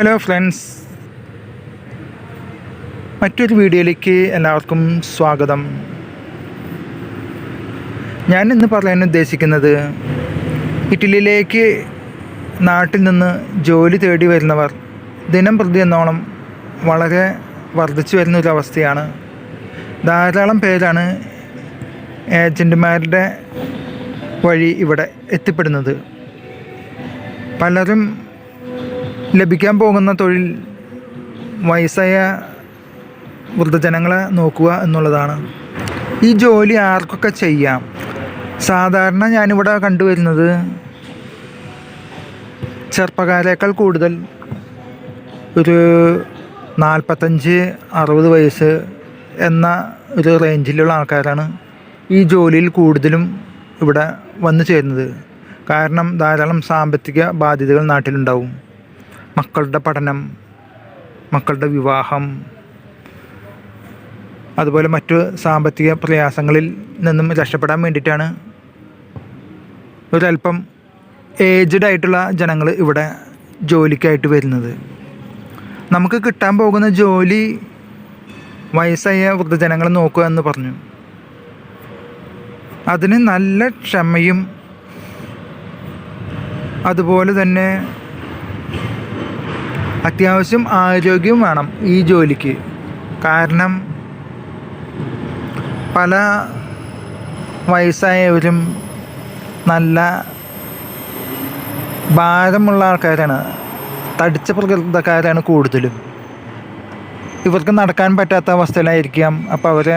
Hello friends മറ്റൊരു വീഡിയോയിലേക്ക് എല്ലാവർക്കും സ്വാഗതം. ഞാൻ ഇന്ന് പറയാൻ ഉദ്ദേശിക്കുന്നത് ഇറ്റലിയിലേക്ക് നാട്ടിൽ നിന്ന് ജോലി തേടി വരുന്നവർ ദിനം പ്രതി എന്നോണം വളരെ വർദ്ധിച്ചു വരുന്ന ഒരു അവസ്ഥയാണ്. ധാരാളം പേരാണ് ഏജന്റുമാരുടെ വഴി ഇവിടെ എത്തിപ്പെടുന്നത്. പലരും ലഭിക്കാൻ പോകുന്ന തൊഴിൽ വയസ്സായ വൃദ്ധജനങ്ങളെ നോക്കുക എന്നുള്ളതാണ്. ഈ ജോലി ആർക്കൊക്കെ ചെയ്യാം? സാധാരണ ഞാനിവിടെ കണ്ടുവരുന്നത് ചെറുപ്പക്കാരേക്കാൾ കൂടുതൽ ഒരു നാൽപ്പത്തഞ്ച് അറുപത് വയസ്സ് എന്ന ഒരു റേഞ്ചിലുള്ള ആൾക്കാരാണ് ഈ ജോലിയിൽ കൂടുതലും ഇവിടെ വന്നു ചേരുന്നത്. കാരണം ധാരാളം സാമ്പത്തിക ബാധ്യതകൾ നാട്ടിലുണ്ടാവും. മക്കളുടെ പഠനം മക്കളുടെ വിവാഹം അതുപോലെ മറ്റു സാമ്പത്തിക പ്രയാസങ്ങളിൽ നിന്നും രക്ഷപ്പെടാൻ വേണ്ടിയിട്ടാണ് ഒരല്പം ഏജ്ഡ് ആയിട്ടുള്ള ജനങ്ങൾ ഇവിടെ ജോലിക്കായിട്ട് വരുന്നത്. നമുക്ക് കിട്ടാൻ പോകുന്ന ജോലി വയസ്സായ വൃദ്ധജനങ്ങളെ നോക്കുക എന്ന് പറഞ്ഞു. അതിന് നല്ല ക്ഷമയും അതുപോലെ തന്നെ അത്യാവശ്യം ആരോഗ്യം വേണം ഈ ജോലിക്ക്. കാരണം പല വയസ്സായവരും നല്ല ഭാരമുള്ള ആൾക്കാരാണ്. തടിച്ച പ്രകൃതക്കാരാണ് കൂടുതലും. ഇവർക്ക് നടക്കാൻ പറ്റാത്ത അവസ്ഥയിലായിരിക്കാം. അപ്പോൾ അവരെ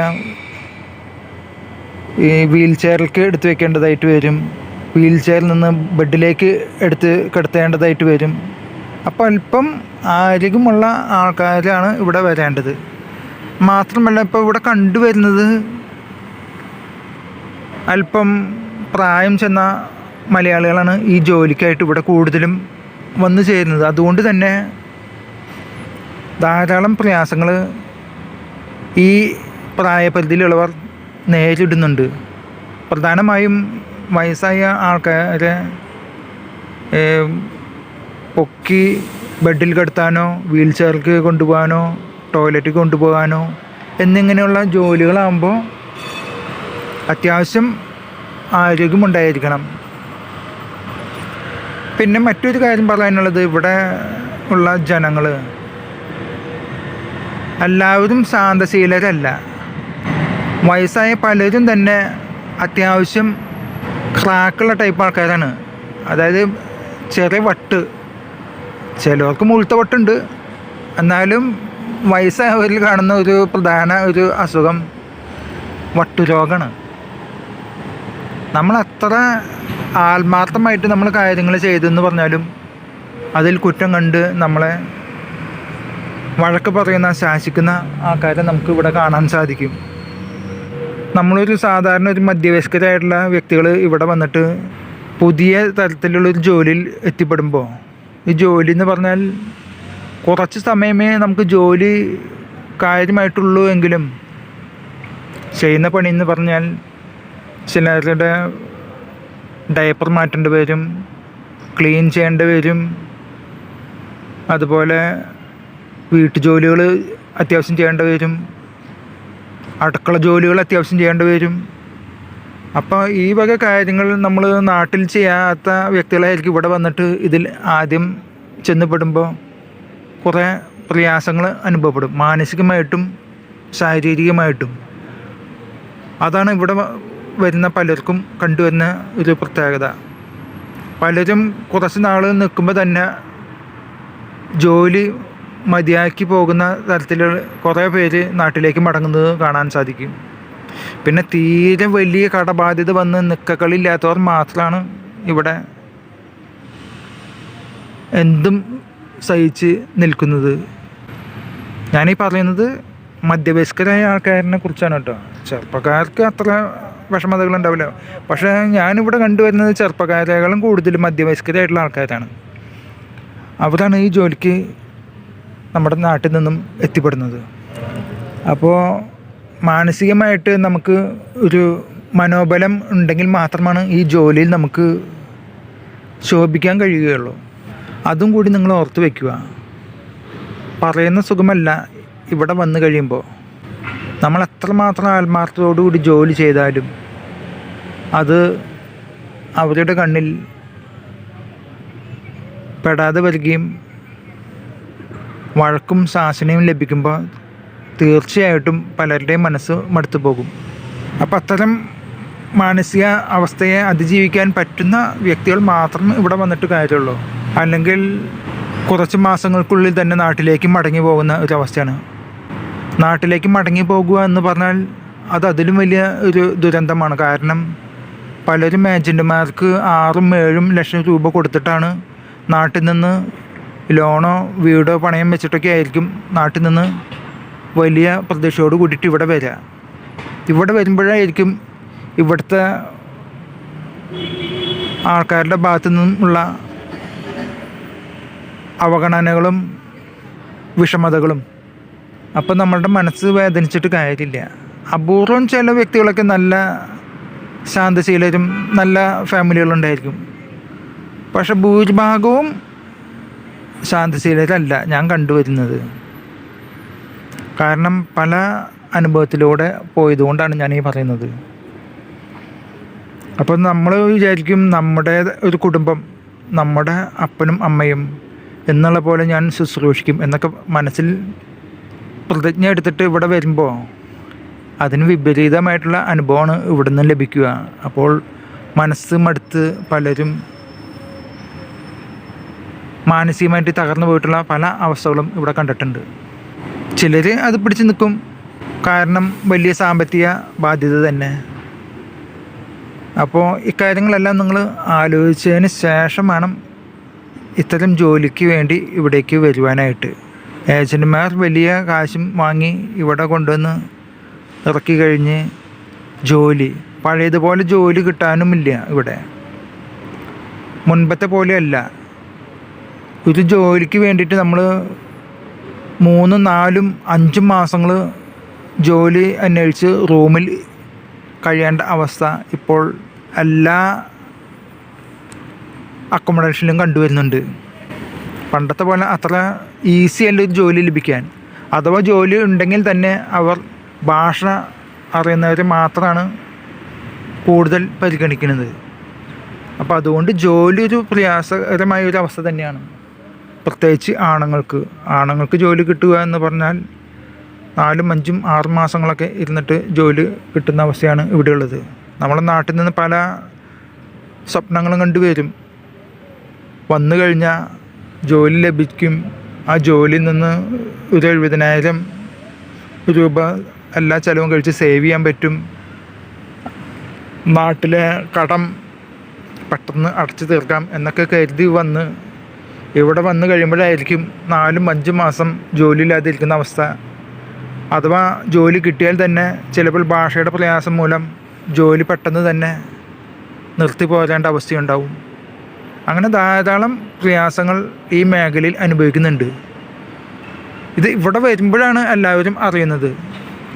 ഈ വീൽ ചെയറിലേക്ക് എടുത്തു വെക്കേണ്ടതായിട്ട് വരും. വീൽ ചെയറിൽ നിന്ന് ബെഡിലേക്ക് എടുത്ത് കിടത്തേണ്ടതായിട്ട് വരും. അപ്പോൾ അല്പം ആരോഗ്യമുള്ള ആൾക്കാരാണ് ഇവിടെ വരേണ്ടത്. മാത്രമല്ല ഇപ്പോൾ ഇവിടെ കണ്ടുവരുന്നത് അല്പം പ്രായം ചെന്ന മലയാളികളാണ് ഈ ജോലിക്കായിട്ട് ഇവിടെ കൂടുതലും വന്നു ചേരുന്നത്. അതുകൊണ്ട് തന്നെ ധാരാളം പ്രയാസങ്ങൾ ഈ പ്രായപരിധിയിലുള്ളവർ നേരിടുന്നുണ്ട്. പ്രധാനമായും വയസ്സായ ആൾക്കാരെ പൊക്കി ബെഡിൽ കിടത്താനോ വീൽ ചെയർക്ക് കൊണ്ടുപോകാനോ ടോയ്ലറ്റിൽ കൊണ്ടുപോകാനോ എന്നിങ്ങനെയുള്ള ജോലികളാകുമ്പോൾ അത്യാവശ്യം ആരോഗ്യമുണ്ടായിരിക്കണം. പിന്നെ മറ്റൊരു കാര്യം പറയാനുള്ളത് ഇവിടെ ഉള്ള ജനങ്ങൾ എല്ലാവരും ശാന്തശീലരല്ല വയസ്സായ പലരും തന്നെ അത്യാവശ്യം ക്രാക്കുള്ള ടൈപ്പ് ആൾക്കാരാണ്. അതായത് ചെറിയ വട്ട് ചിലവർക്ക് മുഴുത്ത വട്ടുണ്ട് എന്നാലും വയസ്സായവരിൽ കാണുന്ന ഒരു പ്രധാന ഒരു അസുഖം വട്ടുരോഗമാണ് നമ്മൾ അത്ര ആത്മാർത്ഥമായിട്ട് നമ്മൾ കാര്യങ്ങൾ ചെയ്തെന്ന് പറഞ്ഞാലും അതിൽ കുറ്റം കണ്ട് നമ്മളെ വഴക്ക് പറയുന്ന ശാസിക്കുന്ന ആൾക്കാരെ നമുക്ക് ഇവിടെ കാണാൻ സാധിക്കും. നമ്മളൊരു സാധാരണ ഒരു മധ്യവയസ്കരായിട്ടുള്ള വ്യക്തികൾ ഇവിടെ വന്നിട്ട് പുതിയ തരത്തിലുള്ളൊരു ജോലിയിൽ എത്തിപ്പെടുമ്പോൾ ഈ ജോലി എന്ന് പറഞ്ഞാൽ കുറച്ച് സമയമേ നമുക്ക് ജോലി കാര്യമായിട്ടുള്ളൂ എങ്കിലും ചെയ്യുന്ന പണി എന്ന് പറഞ്ഞാൽ ചിലരുടെ ഡയപ്പർ മാറ്റേണ്ടി വരും ക്ലീൻ ചെയ്യേണ്ടി വരും. അതുപോലെ വീട്ടുജോലികൾ അത്യാവശ്യം ചെയ്യേണ്ടി വരും. അടുക്കള ജോലികൾ അത്യാവശ്യം ചെയ്യേണ്ടി വരും. അപ്പോൾ ഈ വക കാര്യങ്ങൾ നമ്മൾ നാട്ടിൽ ചെയ്യാത്ത വ്യക്തികളായിരിക്കും ഇവിടെ വന്നിട്ട് ഇതിൽ ആദ്യം ചെന്നപ്പെടുമ്പോൾ കുറേ പ്രയാസങ്ങൾ അനുഭവപ്പെടും. മാനസികമായിട്ടും ശാരീരികമായിട്ടും. അതാണ് ഇവിടെ വരുന്ന പലർക്കും കണ്ടുവരുന്ന ഒരു പ്രത്യേകത. പലരും കുറച്ച് നാൾ നിൽക്കുമ്പോൾ തന്നെ ജോലി മതിയാക്കി പോകുന്ന തരത്തിലുള്ള കുറേ പേര് നാട്ടിലേക്ക് മടങ്ങുന്നത് കാണാൻ സാധിക്കും. പിന്നെ തീരെ വലിയ കടബാധ്യത വന്ന് നിക്കകളില്ലാത്തവർ മാത്രമാണ് ഇവിടെ എന്തും സഹിച്ച് നിൽക്കുന്നത്. ഞാനീ പറയുന്നത് മധ്യവയസ്കരായ ആൾക്കാരിനെ കുറിച്ചാണ് കേട്ടോ. ചെറുപ്പക്കാർക്ക് അത്ര വിഷമതകൾ ഉണ്ടാവില്ല പക്ഷേ ഞാനിവിടെ കണ്ടുവരുന്നത് ചെറുപ്പക്കാരേക്കാളും കൂടുതൽ മധ്യവയസ്കരായിട്ടുള്ള ആൾക്കാരാണ്. അവരാണ് ഈ ജോലിക്ക് നമ്മുടെ നാട്ടിൽ നിന്നും എത്തിപ്പെടുന്നത്. അപ്പോൾ മാനസികമായിട്ട് നമുക്ക് ഒരു മനോബലം ഉണ്ടെങ്കിൽ മാത്രമാണ് ഈ ജോലിയിൽ നമുക്ക് ശോഭിക്കാൻ കഴിയുകയുള്ളൂ. അതും കൂടി നിങ്ങൾ ഓർത്ത് വയ്ക്കുക പറയുന്ന സുഖമല്ല ഇവിടെ വന്നു കഴിയുമ്പോൾ. നമ്മൾ എത്രമാത്രം ആത്മാർത്ഥതയോടുകൂടി ജോലി ചെയ്താലും അത് അവരുടെ കണ്ണിൽ പെടാതെ വരികയും വഴക്കും ശാസനയും ലഭിക്കുമ്പോൾ തീർച്ചയായിട്ടും പലരുടെയും മനസ്സ് മടുത്തു പോകും. അപ്പം അത്തരം മാനസിക അവസ്ഥയെ അതിജീവിക്കാൻ പറ്റുന്ന വ്യക്തികൾ മാത്രം ഇവിടെ വന്നിട്ട് കാര്യമുള്ളൂ. അല്ലെങ്കിൽ കുറച്ച് മാസങ്ങൾക്കുള്ളിൽ തന്നെ നാട്ടിലേക്ക് മടങ്ങി പോകുന്ന ഒരു അവസ്ഥയാണ്. നാട്ടിലേക്ക് മടങ്ങി പോകുക എന്ന് പറഞ്ഞാൽ അത് അതിലും വലിയ ഒരു ദുരന്തമാണ്. കാരണം പലരും ഏജന്റുമാർക്ക് ആറും ഏഴും ലക്ഷം രൂപ കൊടുത്തിട്ടാണ് നാട്ടിൽ നിന്ന് ലോണോ വീടോ പണയം വെച്ചിട്ടൊക്കെ ആയിരിക്കും നാട്ടിൽ നിന്ന് വലിയ പ്രതീക്ഷയോട് കൂടിയിട്ട് ഇവിടെ വരിക ഇവിടെ വരുമ്പോഴായിരിക്കും ഇവിടുത്തെ ആൾക്കാരുടെ ഭാഗത്തു നിന്നുമുള്ള അവഗണനകളും വിഷമതകളും. അപ്പം നമ്മളുടെ മനസ്സ് വേദനിച്ചിട്ട് കാര്യമില്ല. അപൂർവം ചില വ്യക്തികളൊക്കെ നല്ല ശാന്തശീലരും നല്ല ഫാമിലികളുണ്ടായിരിക്കും പക്ഷെ ഭൂരിഭാഗവും ശാന്തശീലരല്ല ഞാൻ കണ്ടുവരുന്നത്. കാരണം പല അനുഭവത്തിലൂടെ പോയതുകൊണ്ടാണ് ഞാൻ ഈ പറയുന്നത്. അപ്പോൾ നമ്മൾ വിചാരിക്കും നമ്മുടെ ഒരു കുടുംബം നമ്മുടെ അപ്പനും അമ്മയും എന്നുള്ള പോലെ ഞാൻ ശുശ്രൂഷിക്കും എന്നൊക്കെ മനസ്സിൽ പ്രതിജ്ഞ എടുത്തിട്ട് ഇവിടെ വരുമ്പോൾ അതിന് വിപരീതമായിട്ടുള്ള അനുഭവമാണ് ഇവിടെ നിന്ന് ലഭിക്കുക. അപ്പോൾ മനസ്സ് മടുത്ത് പലരും മാനസികമായിട്ട് തകർന്നു പോയിട്ടുള്ള പല അവസ്ഥകളും ഇവിടെ കണ്ടിട്ടുണ്ട്. ചിലർ അത് പിടിച്ചു നിൽക്കും. കാരണം വലിയ സാമ്പത്തിക ബാധ്യത തന്നെ. അപ്പോൾ ഇക്കാര്യങ്ങളെല്ലാം നിങ്ങൾ ആലോചിച്ചതിന് ശേഷം വേണം ഇത്തരം ജോലിക്ക് വേണ്ടി ഇവിടേക്ക് വരുവാനായിട്ട്. ഏജന്റുമാർ വലിയ കാശും വാങ്ങി ഇവിടെ കൊണ്ടുവന്ന് ഇറക്കി കഴിഞ്ഞ് ജോലി. പഴയതുപോലെ ജോലി കിട്ടാനുമില്ല ഇവിടെ. മുൻപത്തെ പോലെയല്ല ഒരു ജോലിക്ക് വേണ്ടിയിട്ട് നമ്മൾ മൂന്നും നാലും അഞ്ചും മാസങ്ങൾ ജോലി അന്വേഷിച്ച് റൂമിൽ കഴിയേണ്ട അവസ്ഥ ഇപ്പോൾ എല്ലാ അക്കോമഡേഷനിലും കണ്ടുവരുന്നുണ്ട്. പണ്ടത്തെ പോലെ അത്ര ഈസി അല്ല ഒരു ജോലി ലഭിക്കാൻ. അഥവാ ജോലി ഉണ്ടെങ്കിൽ തന്നെ അവർ ഭാഷ അറിയുന്നവരെ മാത്രമാണ് കൂടുതൽ പരിഗണിക്കുന്നത്. അപ്പോൾ അതുകൊണ്ട് ജോലി ഒരു പ്രയാസകരമായ ഒരു അവസ്ഥ തന്നെയാണ്. പ്രത്യേകിച്ച് ആണുങ്ങൾക്ക് ആണുങ്ങൾക്ക് ജോലി കിട്ടുക എന്ന് പറഞ്ഞാൽ നാലും അഞ്ചും ആറും മാസങ്ങളൊക്കെ ഇരുന്നിട്ട് ജോലി കിട്ടുന്ന അവസ്ഥയാണ് ഇവിടെയുള്ളത് നമ്മുടെ നാട്ടിൽ നിന്ന് പല സ്വപ്നങ്ങളും കണ്ടുവരും വന്നു കഴിഞ്ഞാൽ ജോലി ലഭിക്കും. ആ ജോലിയിൽ നിന്ന് ഒരു എഴുപതിനായിരം രൂപ എല്ലാ ചിലവും കഴിച്ച് സേവ് ചെയ്യാൻ പറ്റും. നാട്ടിലെ കടം പെട്ടെന്ന് അടച്ചു തീർക്കാം എന്നൊക്കെ കരുതി വന്ന് ഇവിടെ വന്നു കഴിയുമ്പോഴായിരിക്കും നാലും അഞ്ചും മാസം ജോലിയില്ലാതിരിക്കുന്ന അവസ്ഥ. അഥവാ ജോലി കിട്ടിയാൽ തന്നെ ചിലപ്പോൾ ഭാഷയുടെ പ്രയാസം മൂലം ജോലി പെട്ടെന്ന് തന്നെ നിർത്തി പോരേണ്ട അവസ്ഥയുണ്ടാവും. അങ്ങനെ ധാരാളം പ്രയാസങ്ങൾ ഈ മേഖലയിൽ അനുഭവിക്കുന്നുണ്ട്. ഇത് ഇവിടെ വരുമ്പോഴാണ് എല്ലാവരും അറിയുന്നത്.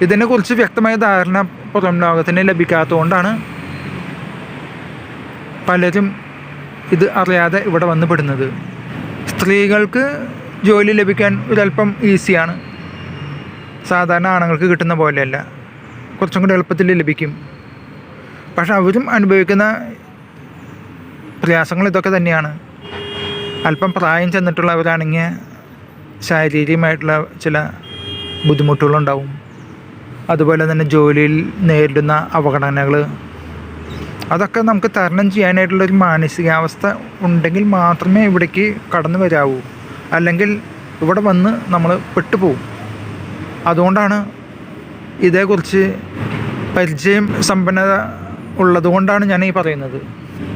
ഇതിനെക്കുറിച്ച് വ്യക്തമായ ധാരണ പുറം ലോകത്തിന് ലഭിക്കാത്തതുകൊണ്ടാണ് പലരും ഇത് അറിയാതെ ഇവിടെ വന്നുപെടുന്നത് പെടുന്നത്. സ്ത്രീകൾക്ക് ജോലി ലഭിക്കാൻ ഒരല്പം ഈസിയാണ്. സാധാരണ ആണുങ്ങൾക്ക് കിട്ടുന്ന പോലെയല്ല. കുറച്ചും കൂടി എളുപ്പത്തിൽ ലഭിക്കും. പക്ഷെ അവരും അനുഭവിക്കുന്ന പ്രയാസങ്ങൾ ഇതൊക്കെ തന്നെയാണ്. അല്പം പ്രായം ചെന്നിട്ടുള്ളവരാണെങ്കിൽ ശാരീരികമായിട്ടുള്ള ചില ബുദ്ധിമുട്ടുകളുണ്ടാവും. അതുപോലെ തന്നെ ജോലിയിൽ നേരിടുന്ന അവഗണനകൾ അതൊക്കെ നമുക്ക് തരണം ചെയ്യാനായിട്ടുള്ളൊരു മാനസികാവസ്ഥ ഉണ്ടെങ്കിൽ മാത്രമേ ഇവിടേക്ക് കടന്നു വരാവൂ. അല്ലെങ്കിൽ ഇവിടെ വന്ന് നമ്മൾ പെട്ടുപോകും അതുകൊണ്ടാണ് ഇതേക്കുറിച്ച് പരിചയം സമ്പന്നത ഉള്ളതുകൊണ്ടാണ് ഞാൻ ഈ പറയുന്നത്.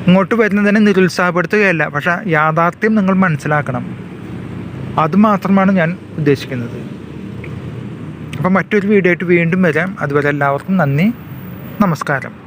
ഇങ്ങോട്ട് വരുന്നതിനെ നിരുത്സാഹപ്പെടുത്തുകയല്ല പക്ഷെ യാഥാർത്ഥ്യം നിങ്ങൾ മനസ്സിലാക്കണം. അതുമാത്രമാണ് ഞാൻ ഉദ്ദേശിക്കുന്നത്. അപ്പം മറ്റൊരു വീഡിയോ ആയിട്ട് വീണ്ടും വരാം. അതുവരെ എല്ലാവർക്കും നന്ദി. നമസ്കാരം.